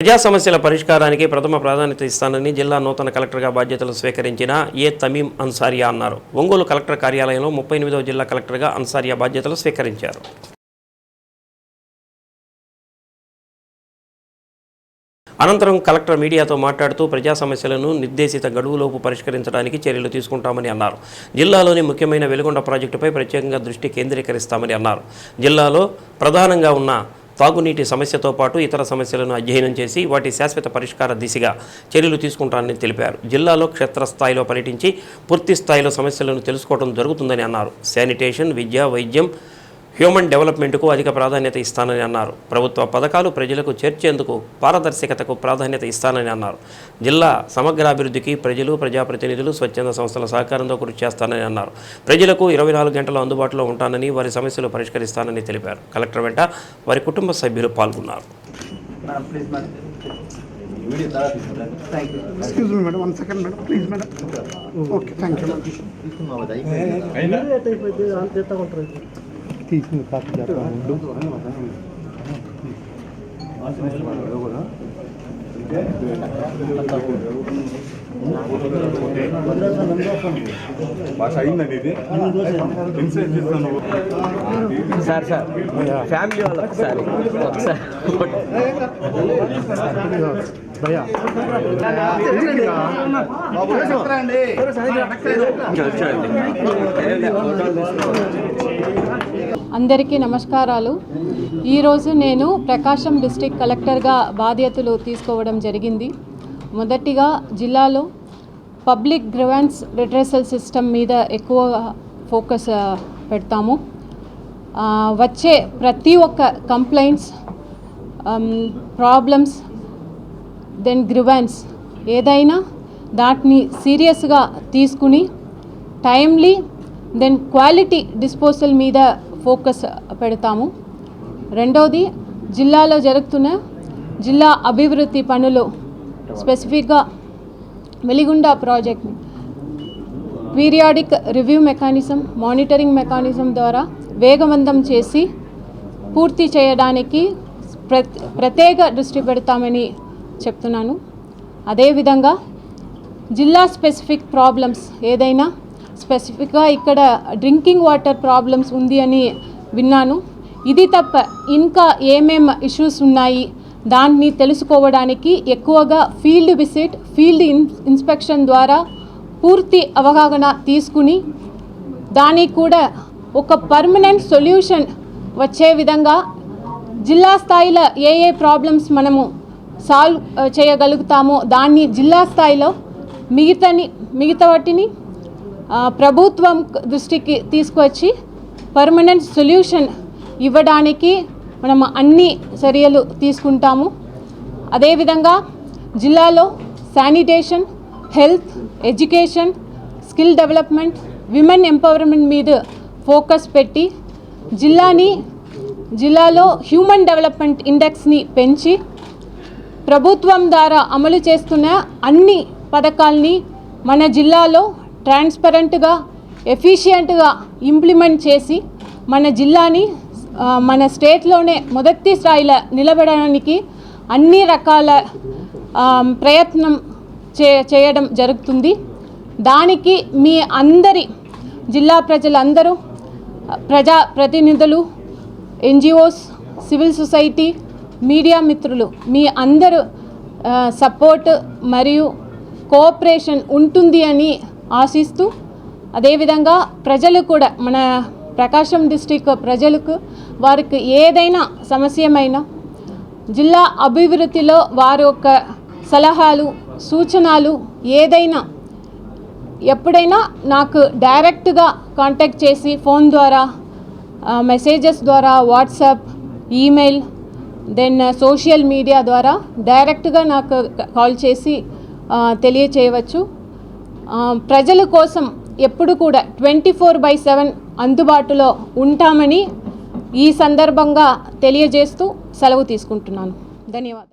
ప్రజా సమస్యల పరిష్కారానికి ప్రథమ ప్రాధాన్యత ఇస్తానని జిల్లా నూతన కలెక్టర్గా బాధ్యతలు స్వీకరించిన ఏ తమీం అన్సారియా అన్నారు. ఒంగోలు కలెక్టర్ కార్యాలయంలో ముప్పై ఎనిమిదవ జిల్లా కలెక్టర్గా అన్సారియా బాధ్యతలు స్వీకరించారు. అనంతరం కలెక్టర్ మీడియాతో మాట్లాడుతూ ప్రజా సమస్యలను నిర్దేశిత గడువులోపు పరిష్కరించడానికి చర్యలు తీసుకుంటామని అన్నారు. జిల్లాలోని ముఖ్యమైన వెలుగొండ ప్రాజెక్టుపై ప్రత్యేకంగా దృష్టి కేంద్రీకరిస్తామని అన్నారు. జిల్లాలో ప్రధానంగా ఉన్న తాగునీటి సమస్యతో పాటు ఇతర సమస్యలను అధ్యయనం చేసి వాటి శాశ్వత పరిష్కార దిశగా చర్యలు తీసుకుంటానని తెలిపారు. జిల్లాలో క్షేత్రస్థాయిలో పర్యటించి పూర్తి స్థాయిలో సమస్యలను తెలుసుకోవడం జరుగుతుందని అన్నారు. శానిటేషన్ విద్య వైద్యం హ్యూమన్ డెవలప్మెంట్కు అధిక ప్రాధాన్యత ఇస్తానని అన్నారు. ప్రభుత్వ పథకాలు ప్రజలకు చేర్చేందుకు పారదర్శకతకు ప్రాధాన్యత ఇస్తానని అన్నారు. జిల్లా సమగ్రాభివృద్ధికి ప్రజలు ప్రజాప్రతినిధులు స్వచ్ఛంద సంస్థల సహకారంతో కృషి చేస్తానని అన్నారు. ప్రజలకు ఇరవై నాలుగు గంటలు అందుబాటులో ఉంటానని వారి సమస్యలు పరిష్కరిస్తానని తెలిపారు. కలెక్టర్ వెంట వారి కుటుంబ సభ్యులు పాల్గొన్నారు. మేడం ప్లీజ్ మేడం వీడియో తర్వాత తీసుకుంటాను thank you excuse me madam one second madam please madam okay thank you madam తీసుకుని కాపీ చేస్తాను. సార్ సార్ ఫ్యామిలీ వాళ్ళు ఒకసారి ఒకసారి. భయ్యా. అందరికీ నమస్కారాలు. ఈరోజు నేను ప్రకాశం డిస్ట్రిక్ట్ కలెక్టర్గా బాధ్యతలు తీసుకోవడం జరిగింది. మొదటిగా జిల్లాలో పబ్లిక్ గ్రివెన్స్ రిడ్రెసల్ సిస్టమ్ మీద ఎక్కువ ఫోకస్ పెడతాము. వచ్చే ప్రతి ఒక్క కంప్లైంట్స్ ప్రాబ్లమ్స్ దెన్ గ్రివెన్స్ ఏదైనా దాటిని సీరియస్గా తీసుకుని టైమ్లీ దెన్ క్వాలిటీ డిస్పోజల్ మీద ఫోకస్ పెడతాము. రెండవది జిల్లాలో జరుగుతున్న జిల్లా అభివృద్ధి పనులు స్పెసిఫిక్గా Veligonda project periodic review mechanism monitoring mechanism ద్వారా వేగవంతం చేసి పూర్తి చేయడానికి ప్ర ప్రత్యేక దృష్టి పెడతామని చెప్తున్నాను. అదేవిధంగా జిల్లా స్పెసిఫిక్ ప్రాబ్లమ్స్ ఏదైనా స్పెసిఫిక్గా ఇక్కడ డ్రింకింగ్ వాటర్ ప్రాబ్లమ్స్ ఉంది అని విన్నాను. ఇది తప్ప ఇంకా ఏమేం ఇష్యూస్ ఉన్నాయి? దాన్ని తెలుసుకోవడానికి ఎక్కువగా field visit field in inspection ద్వారా పూర్తి అవగాహన తీసుకుని దానికి కూడా ఒక పర్మనెంట్ సొల్యూషన్ వచ్చే విధంగా జిల్లా స్థాయిలో ఏ ఏ ప్రాబ్లమ్స్ మనము సాల్వ్ చేయగలుగుతామో దాన్ని జిల్లా స్థాయిలో మిగతాని మిగతా వాటిని ప్రభుత్వం దృష్టికి తీసుకొచ్చి పర్మనెంట్ సొల్యూషన్ ఇవ్వడానికి మనం అన్ని చర్యలు తీసుకుంటాము. అదేవిధంగా జిల్లాలో sanitation health education skill development women empowerment మీద ఫోకస్ పెట్టి జిల్లాని జిల్లాలో హ్యూమన్ డెవలప్మెంట్ ఇండెక్స్ని పెంచి ప్రభుత్వం ద్వారా అమలు చేస్తున్న అన్ని పథకాల్ని మన జిల్లాలో ట్రాన్స్పరెంట్గా ఎఫిషియెంట్గా ఇంప్లిమెంట్ చేసి మన జిల్లాని మన స్టేట్లోనే మొదటి స్థాయిలో నిలబడడానికి అన్ని రకాల ప్రయత్నం చే చేయడం జరుగుతుంది. దానికి మీ అందరి జిల్లా ప్రజలందరూ ప్రజా ప్రతినిధులు ఎన్జిఓస్ సివిల్ సొసైటీ మీడియా మిత్రులు మీ అందరూ సపోర్ట్ మరియు కోఆపరేషన్ ఉంటుంది అని ఆశిస్తూ అదేవిధంగా ప్రజలు కూడా మన ప్రకాశం డిస్టిక్ ప్రజలకు వారికి ఏదైనా సమస్యమైనా జిల్లా అభివృద్ధిలో వారి యొక్క సలహాలు సూచనలు ఏదైనా ఎప్పుడైనా నాకు డైరెక్ట్గా కాంటాక్ట్ చేసి ఫోన్ ద్వారా మెసేజెస్ ద్వారా WhatsApp email then social media ద్వారా డైరెక్ట్గా నాకు కాల్ చేసి తెలియచేయవచ్చు. ప్రజల కోసం ఎప్పుడు కూడా ట్వంటీ ఫోర్ బై సెవెన్ అందుబాటులో ఉంటామని ఈ సందర్భంగా తెలియజేస్తూ సెలవు తీసుకుంటున్నాను. ధన్యవాదాలు.